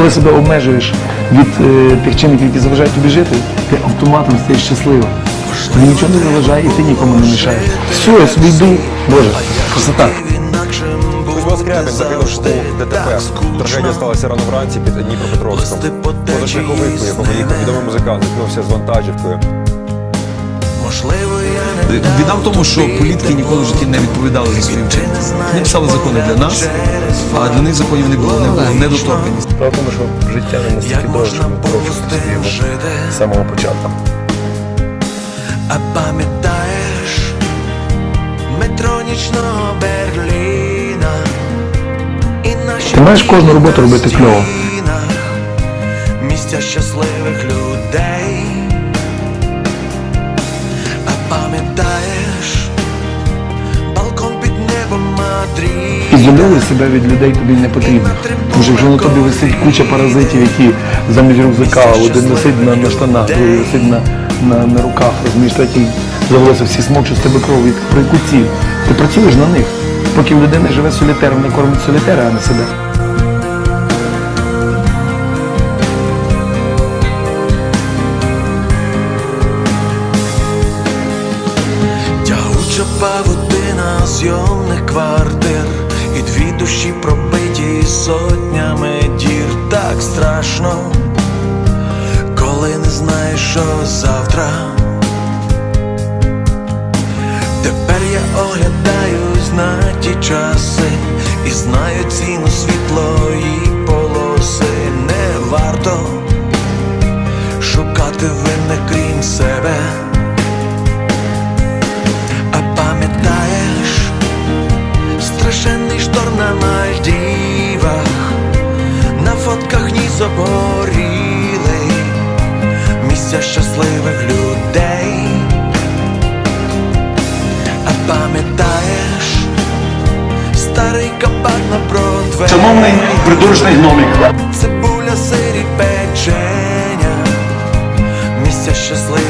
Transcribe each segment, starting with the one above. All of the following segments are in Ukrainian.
коли себе обмежуєш від е, тих чинників, які заважають тобі жити, ти автоматом стаєш щасливим. Тобі нічого не заважає і ти нікому не мішаєш. Все, я собі йду. Боже, красота. Кузьма Скрябін загинув у ДТП. Трагедія сталася рано вранці під Дніпропетровськом. Позашляховик, по якому їхав відомий музикант, зіткнувся з вантажівкою. Можливо, я Біда в тому, що політики ніколи в житті не відповідали за свої вчинки. Вони писали закони для нас, а для них законів не було, не було недоторканість. Справа в тому, що життя не настільки довше, щоб ми було з самого початку. а пам'ятаєш метро нічного Берліна і наші Ти маєш кожну роботу робити кльово. Місця щасливих людей. Пам'ятаєш балкон під небом Мадріда Ізолюй себе від людей тобі не потрібно. Що якщо на тобі висить куча паразитів, які замість рюкзака, один висить на, на штанах, другий висить на, на, на руках, розумієш, третій за всі смокчуть з тебе кров, яку ціль. Ти працюєш на них, поки в людини живе солітером, не кормить солітера, а не себе. Зйомних квартир І дві душі пробиті сотнями дір Так страшно, коли не знаєш, що завтра. Тепер я оглядаюсь на ті часи І знаю ціну світлої полоси фотках місця щасливих людей. А пам'ятаєш старий кабак на Бродвей Шановний придурочний гномик. Цибуля, сирі печеня, місця щасливих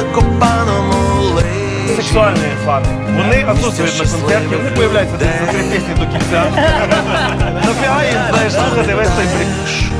Закопаному лижі. сексуальні фани. Вони отсутствують на концерті, вони появляються десь за три пісні до кінця. Нафіга їм, знаєш, слухати весь цей брик.